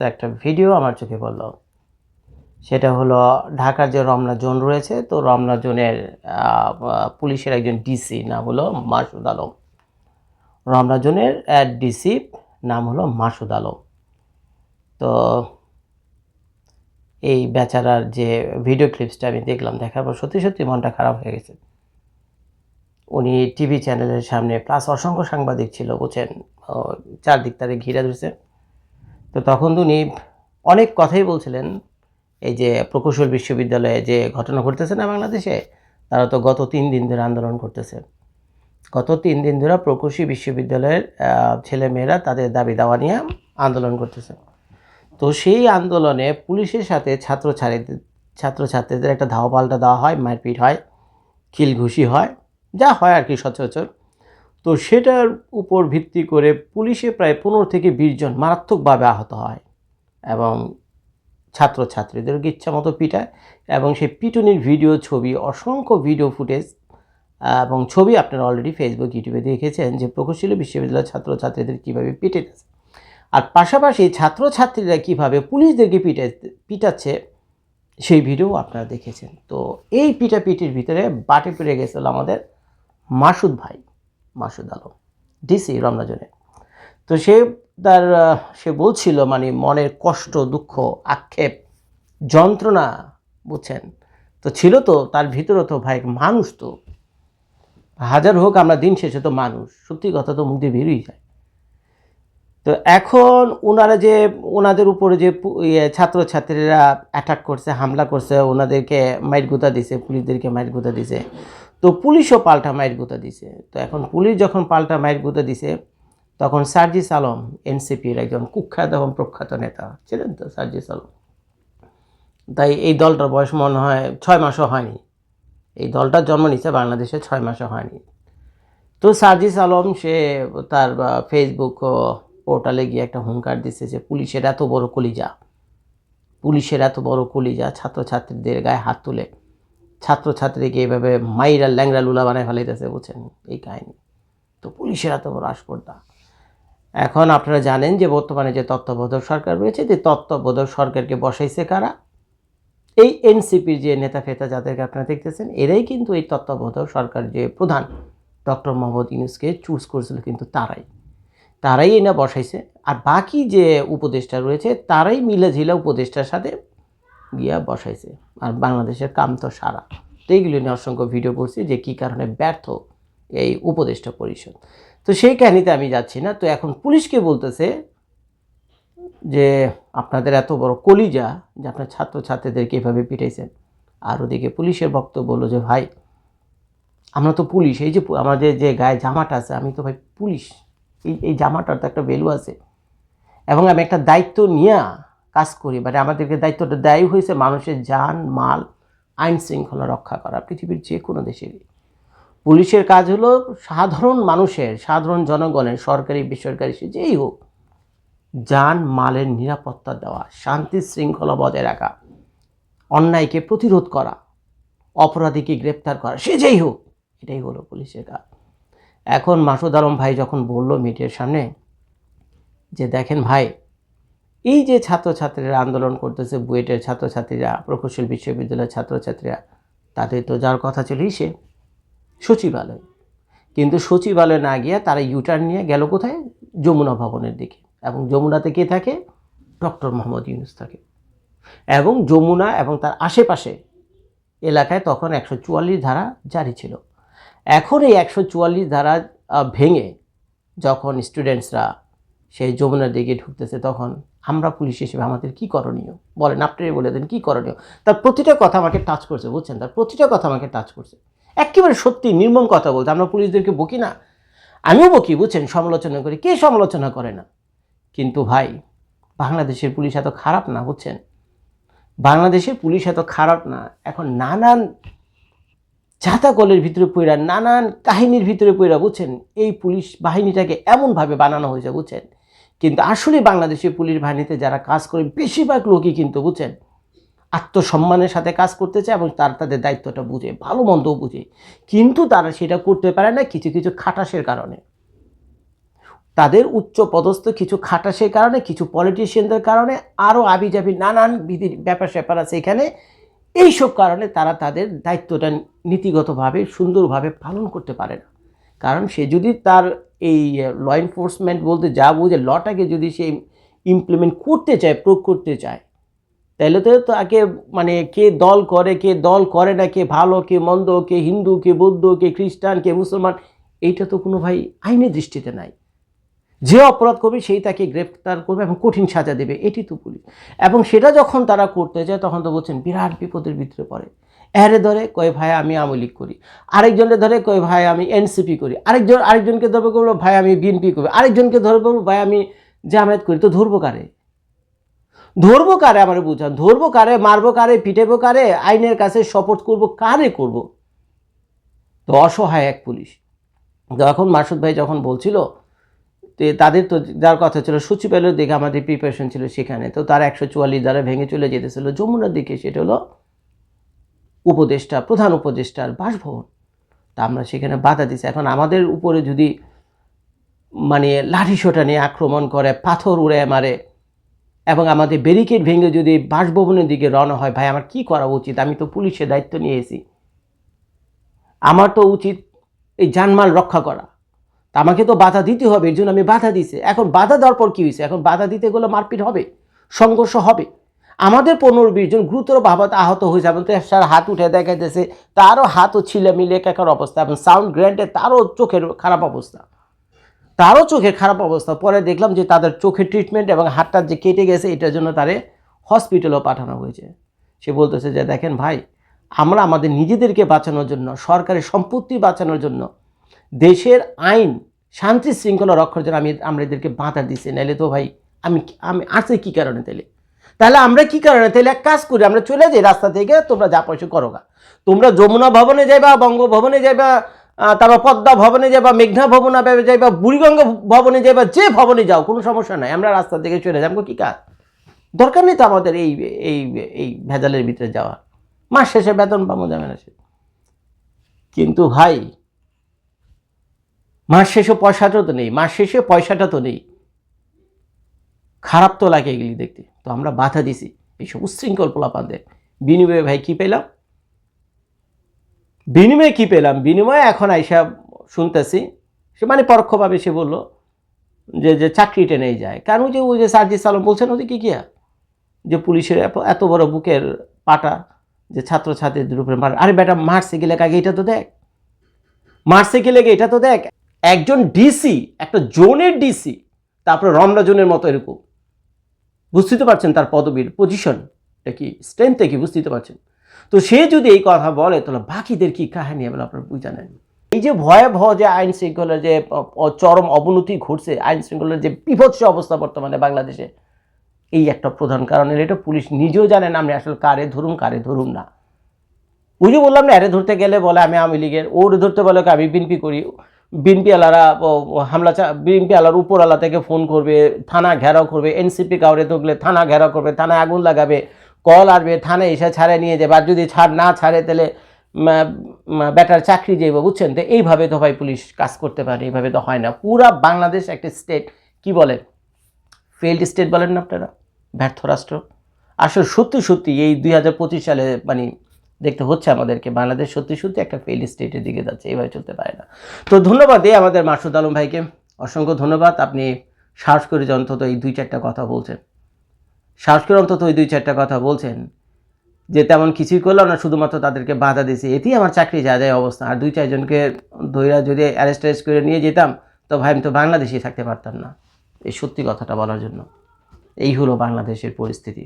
তো একটা ভিডিও আমার চোখে পড়ল। সেটা হলো ঢাকার যে রমনা জোন রয়েছে, তো রমনা জোনের পুলিশের একজন ডিসি নাম হলো মাসুদ আলম। রমনা জোনের ডিসি নাম হলো মাসুদ আলম। তো এই বেচারার যে ভিডিও ক্লিপসটা আমি দেখলাম, দেখার পর সত্যি সত্যি মনটা খারাপ হয়ে গেছে। উনি টিভি চ্যানেলের সামনে প্লাস অসংখ্য সাংবাদিক ছিল, বুঝছেন? চারদিক তারে ঘিরে ধরছে। তো তখন উনি অনেক কথাই বলছিলেন, এই যে প্রকৌশল বিশ্ববিদ্যালয়ে যে ঘটনা ঘটতেছে না বাংলাদেশে, তারা তো গত তিন দিন ধরে আন্দোলন করতেছে। গত তিন দিন ধরে প্রকৌশল বিশ্ববিদ্যালয়ের ছেলেমেয়েরা তাদের দাবি দাওয়া নিয়ে আন্দোলন করতেছে। তো সেই আন্দোলনে পুলিশের সাথে ছাত্র ছাত্রছাত্রীদের একটা ধাওয়া পাল্টা দেওয়া হয়, মারপিট হয়, খিলঘুষি হয়, যা হয় আর কি সচরাচর। তো সেটার উপর ভিত্তি করে পুলিশে প্রায় পনেরো থেকে বিশ জন মারাত্মকভাবে আহত হয় এবং ছাত্রছাত্রীদেরকে ইচ্ছা মতো পিটায় এবং সেই পিটুনির ভিডিও, ছবি, অসংখ্য ভিডিও ফুটেজ এবং ছবি আপনারা অলরেডি ফেসবুক ইউটিউবে দেখেছেন যে প্রকৌশলী বিশ্ববিদ্যালয়ের ছাত্রছাত্রীদের কীভাবে পিটেছে আর পাশাপাশি ছাত্রছাত্রীরা কীভাবে পুলিশদেরকে পিটে পিটাচ্ছে, সেই ভিডিও আপনারা দেখেছেন। তো এই পিটাপিটির ভিতরে বাটে পেরে গেছিল আমাদের মাসুদ ভাই। মাসুদ আলম ডিসি রমনাজনে। তো সে তার, সে বলছিল মানে মনের কষ্ট, দুঃখ, আক্ষেপ, যন্ত্রণা, বুঝছেন? তো ছিল তো, তার ভিতরে তো ভাই মানুষ তো। হাজার হোক আমরা দিন শেষে তো মানুষ, সত্যি কথা তো মুখ দিয়ে বেরিয়ে যায়। তো এখন ওনারা যে ওনাদের উপরে যে ইয়ে ছাত্রছাত্রীরা অ্যাটাক করছে, হামলা করছে ওনাদেরকে মাইট গুতা দিছে, পুলিশদেরকে মাইট গুতা দিছে তো পুলিশও পাল্টা মাইট গুতা দিছে। তো এখন পুলিশ যখন পাল্টা মাইট গুতা দিছে, তখন সার্জিস আলম, এনসিপির একজন কুখ্যাত এবং প্রখ্যাত নেতা ছিলেন তো সার্জিস আলম। তাই এই দলটার বয়স মনে হয় ছয় মাসও হয়নি। এই দলটার জন্ম নিচ্ছে বাংলাদেশে ছয় মাসও হয়নি। তো সার্জিস আলম, সে তার ফেসবুক পোর্টালে গিয়ে একটা হুঙ্কার দিছে যে পুলিশের এত বড় কলিজা, পুলিশের এত বড় কলিজা ছাত্রছাত্রীদের গায়ে হাত তুলে। ছাত্রছাত্রীকে এইভাবে মাইরা ল্যাংরা লুলা বানায় ফেলাইতেছে, বুঝছেন? এই কাহিনী। তো পুলিশের এত বড় আসপর্দা এখন আপনারা জানেন যে বর্তমানে যে তত্ত্বাবধায়ক সরকার রয়েছে, যে তত্ত্বাবধায়ক সরকারকে বসাইছে কারা? এই এনসিপির যে নেতা ফেতা যাদেরকে আপনারা দেখতেছেন, এরাই কিন্তু এই তত্ত্বাবধায়ক সরকার যে প্রধান ডক্টর মোহাম্মদ ইউনুসকে চুজ করেছিল কিন্তু তারাই। তারাই এনে বসাইছে। আর বাকি যে উপদেষ্টা রয়েছে, তারাই মিলে ঝিলে উপদেষ্টার সাথে গিয়া বসাইছে। আর বাংলাদেশের কাম তো সারা। তো এইগুলো নিয়ে অসংখ্য ভিডিও করছি যে কী কারণে ব্যর্থ এই উপদেষ্টা পরিষদ। তো সেই কাহিনীতে আমি যাচ্ছি না। তো এখন পুলিশকে বলতেছে যে আপনাদের এত বড় কলিজা যে আপনার ছাত্রছাত্রীদেরকে এভাবে পিটাইছেন। আর ওদিকে পুলিশের বক্তব্য বলল যে, ভাই, আমরা তো পুলিশ। এই যে আমাদের যে গায়ে জামাটা আছে, আমি তো ভাই পুলিশ। এই এই জামাটার তো একটা ভ্যালু আছে। এবং আমি একটা দায়িত্ব নিয়ে কাজ করি মানে আমাদেরকে দায়িত্বটা দেয় হয়েছে মানুষের যান, মাল, আইন শৃঙ্খলা রক্ষা করা পৃথিবীর যে কোনো দেশেরই। পুলিশের কাজ হলো সাধারণ মানুষের, সাধারণ জনগণের, সরকারি, বেসরকারি, সে যেই হোক, যান, মালের নিরাপত্তা দেওয়া, শান্তি শৃঙ্খলা বজায় রাখা, অন্যায়কে প্রতিরোধ করা, অপরাধীকে গ্রেপ্তার করা, সে যেই হোক, এটাই হলো পুলিশের কাজ। এখন মাসুদ আলম ভাই যখন বলল মিডিয়ার সামনে যে, দেখেন ভাই এই যে ছাত্রছাত্রীরা আন্দোলন করতেছে, বুয়েটের ছাত্রছাত্রীরা, প্রকৌশল বিশ্ববিদ্যালয়ের ছাত্রছাত্রীরা, তাদের তো যার কথা ছিল সে সচিবালয়। কিন্তু সচিবালয় না গিয়ে তারা ইউটার্ন নিয়ে গেল কোথায়? যমুনা ভবনের দিকে। এবং যমুনাতে কে থাকে? ডক্টর মোহাম্মদ ইউনুস থাকে। এবং যমুনা এবং তার আশেপাশে এলাকায় তখন একশো চুয়াল্লিশ ধারা জারি ছিল। এখন এই একশো চুয়াল্লিশ ধারা ভেঙে যখন স্টুডেন্টসরা সেই যমুনার দিকে ঢুকতেছে তখন আমরা পুলিশ হিসেবে আমাদের কি করণীয়? বলেন, আপনি বলে দেন, কী করণীয়? তার প্রতিটা কথা আমাকে টাচ করছে, বুঝছেন? তার প্রতিটা কথা আমাকে টাচ করছে। একেবারে সত্যি নির্মম কথা বলতে, আমরা পুলিশদেরকে বকি না? আমিও বকি, বুঝছেন? সমালোচনা করি। কে সমালোচনা করে না? কিন্তু ভাই, বাংলাদেশের পুলিশ এত খারাপ না, বুঝছেন? বাংলাদেশের পুলিশ এত খারাপ না, এখন নানান জাতাকলের ভিতরে পইরা, নানান কাহিনীর ভিতরে পইরা, বুঝছেন? এই পুলিশ বাহিনীটাকে এমনভাবে বানানো হয়েছে, বুঝছেন? কিন্তু আসলে বাংলাদেশের পুলিশ বাহিনীতে যারা কাজ করে, বেশিরভাগ লোকই কিন্তু বুঝছেন আত্মসম্মানের সাথে কাজ করতে চায় এবং তার তাদের দায়িত্বটা বুঝে, ভালো মন্দও বুঝে। কিন্তু তারা সেটা করতে পারে না কিছু কিছু খাটাসের কারণে। তাদের উচ্চ পদস্থ কিছু খাটাসের কারণে, কিছু পলিটিশিয়ানদের কারণে আরও আবিজাবি নানান বিধির ব্যাপার স্যাপার আছে এখানে। এইসব কারণে তারা তাদের দায়িত্বটা নীতিগতভাবে সুন্দরভাবে পালন করতে পারে না। কারণ সে যদি তার এই ল এনফোর্সমেন্ট বলতে যা বুঝে লটাকে যদি সে ইমপ্লিমেন্ট করতে চায়, প্রয়োগ করতে চায়, তাহলে তো তাকে মানে কে দল করে, কে দল করে না, কে ভালো, কে মন্দ, কে হিন্দু, কে বৌদ্ধ, কে খ্রিস্টান, কে মুসলমান, এইটা তো কোনো ভাই আইনের দৃষ্টিতে নাই। যে অপরাধ করবে, সেই তাকে গ্রেপ্তার করবে এবং কঠিন সাজা দেবে, এটি তো পুলিশ। এবং সেটা যখন তারা করতে যায় তখন তো বলছেন বিরাট বিপদের ভিতরে পড়ে। এরে ধরে কয় ভাই আমি আওয়ামী লীগ করি। আরেকজনে ধরে কয় ভাই আমি এনসিপি করি। আরেকজন আরেকজনকে ধরবে বলব ভাই আমি বিএনপি করি। আরেকজনকে ধরবে বলব ভাই আমি জামায়াত করি। তো ধরবো কারে? ধরবো কারে আমার বুঝান? ধরবো কারে, মারবো কারে, পিটেবো কারে, আইনের কাছে শপথ করব, কারে করব? তো অসহায় এক পুলিশ। তো এখন মাসুদ ভাই যখন বলছিল, তো তাদের তো যার কথা ছিল সচিবালয়ের দিকে আমাদের প্রিপারেশন ছিল সেখানে। তো তার একশো চুয়াল্লিশ দ্বারা ভেঙে চলে যেতেছিল। যমুনার দিকে, সেটা হলো উপদেষ্টা, প্রধান উপদেষ্টার বাসভবন। তা আমরা সেখানে বাধা দিছি এখন আমাদের উপরে যদি মানে লাঠি লাঠিসোটা নিয়ে আক্রমণ করে, পাথর উড়ে মারে, এবং আমাদের ব্যারিকেড ভেঙে যদি বাসভবনের দিকে রওনা হয়, ভাই, আমার কি করা উচিত? আমি তো পুলিশের দায়িত্ব নিয়েছি। আমার তো উচিত এই জানমাল রক্ষা করা। তা আমাকে তো বাধা দিতে হবে, এর জন্য আমি বাধা দিছি এখন বাধা দেওয়ার পর কী হয়েছে? এখন বাধা দিতে গেলে মারপিট হবে, সংঘর্ষ হবে। আমাদের পনেরো বিশ জন গুরুতর ভাবাতে আহত হয়ে যাবেন। তো সার হাত উঠে দেখাইতেছে, তারও হাতও ছিলে মিলে একাকার অবস্থা। এবং সাউন্ড গ্র্যান্ডে তারও চোখের খারাপ অবস্থা। তারও চোখের খারাপ অবস্থা। পরে দেখলাম যে তাদের চোখের ট্রিটমেন্ট এবং হাতটা যে কেটে গেছে, এটার জন্য তারে হসপিটালও পাঠানো হয়েছে। সে বলতেছে যে, দেখেন ভাই, আমরা আমাদের নিজেদেরকে বাঁচানোর জন্য, সরকারের সম্পত্তি বাঁচানোর জন্য, দেশের আইন, শান্তি শৃঙ্খলা রক্ষার জন্য আমি, আমরা এদেরকে বাঁধা দিচ্ছি। নাহলে তো ভাই, আমি আমি আছে কী কারণে তাহলে তাহলে আমরা কি কারণে? তাহলে এক কাজ করি, আমরা চলে যাই রাস্তা থেকে, তোমরা যা পয়সা করো গা। তোমরা যমুনা ভবনে যাইবা, বঙ্গভবনে যাইবা তারপর পদ্মা ভবনে যাবা মেঘনা ভবনে যাইবা, বুড়িগঙ্গা ভবনে যাইবা, যে ভবনে যাও, কোনো সমস্যা নাই, আমরা রাস্তা থেকে চলে যাব কি কাজ? দরকার নেই তো আমাদের এই এই এই ভেজালের ভিতরে যাওয়া। মাস শেষে বেতন পাবো যাবে না সে কিন্তু ভাই, মাস শেষে পয়সাটা তো নেই, মাস শেষে পয়সাটা তো নেই। খারাপ তো লাগে এগুলি দেখতে। আমরা বাধা দিছি। এইসব উচ্ছৃঙ্খল পোলাপানদের। বিনিময়ে ভাই কি পেলাম? বিনিময়ে কি পেলাম? বিনিময়ে এখন আইসা শুনতেছি। সে মানে পরোক্ষভাবে সে বলল যে যে চাকরিটা নেই যায়। কারণ যে, ওই যে সার্জিস আলম বলছেন যে কি কিয়া? যে পুলিশের এত- বড় বুকের পাটা যে ছাত্র ছাত্রছাত্রীদের উপরে মার আরে বেটা মারছে গেলে আগে এটা তো দেখ। মারছে গেলে এটা তো দেখ। একজন ডিসি, একটা জোনের ডিসি, তারপরে রমনা জোনের মতো এরকম। বুঝতে পারছেন তার পদবীর পজিশনটা কি স্ট্রেংথটা কি বুঝতে পারছেন? তো সে যদি এই কথা বলে, তাহলে বাকিদের কি কাহিনী এবার আপনার বুঝা নেন এই যে ভয়াবহ যে আইন শৃঙ্খলার যে চরম অবনতি ঘটছে, আইন শৃঙ্খলার যে বিভৎস অবস্থা বর্তমানে বাংলাদেশে, এই একটা প্রধান কারণের, এটা পুলিশ নিজেও জানেন আমি আসলে কারে ধরুন কারে ধরুন না। ওই যে বললাম না, এরে ধরতে গেলে বলে আমি আওয়ামী লীগের, ওর ধরতে বলে আমি বিনপি করি বিএনপি আলারা হামলা বিএনপি আলার উপরওয়ালা থেকে ফোন করবে, থানা ঘেরাও করবে, এনসিপি কাউরে ধরলে থানা ঘেরাও করবে, থানায় আগুন লাগাবে, কল আসবে, থানায় এসে ছাড়ে নিয়ে যাবে, আর যদি ছাড় না ছাড়ে তাহলে বেটার চাকরি যাইব বুঝছেন? তো এইভাবে তো ভাই পুলিশ কাজ করতে পারে, এইভাবে তো হয় না। পুরা বাংলাদেশ একটা স্টেট। কি বলে? ফেল্ড স্টেট বলেন না আপনারা? ব্যর্থ রাষ্ট্র। আসলে সত্যি সত্যি এই দুই হাজার পঁচিশ সালে মানে দেখতে হচ্ছে আমাদেরকে। বাংলাদেশ সত্যি সত্যি একটা ফেল স্টেটের দিকে যাচ্ছে এইভাবে চলতে পারে না। তো ধন্যবাদ এই আমাদের মাসুদ আলম ভাইকে। অসংখ্য ধন্যবাদ। আপনি সাহস করে যে অন্তত এই দুই চারটা কথা বলছেন। সাহস করে অন্তত এই দুই চারটা কথা বলছেন যে তেমন কিছুই করলাম না, শুধুমাত্র তাদেরকে বাধা দিয়েছি। এতেই আমার চাকরি যা যায় অবস্থা। আর দুই চারজনকে ধৈরা যদি অ্যারেস্ট ট্যারেস্ট করে নিয়ে যেতাম, তো ভাই আমি তো বাংলাদেশেই থাকতে পারতাম না। এই সত্যি কথাটা বলার জন্য। এই হলো বাংলাদেশের পরিস্থিতি।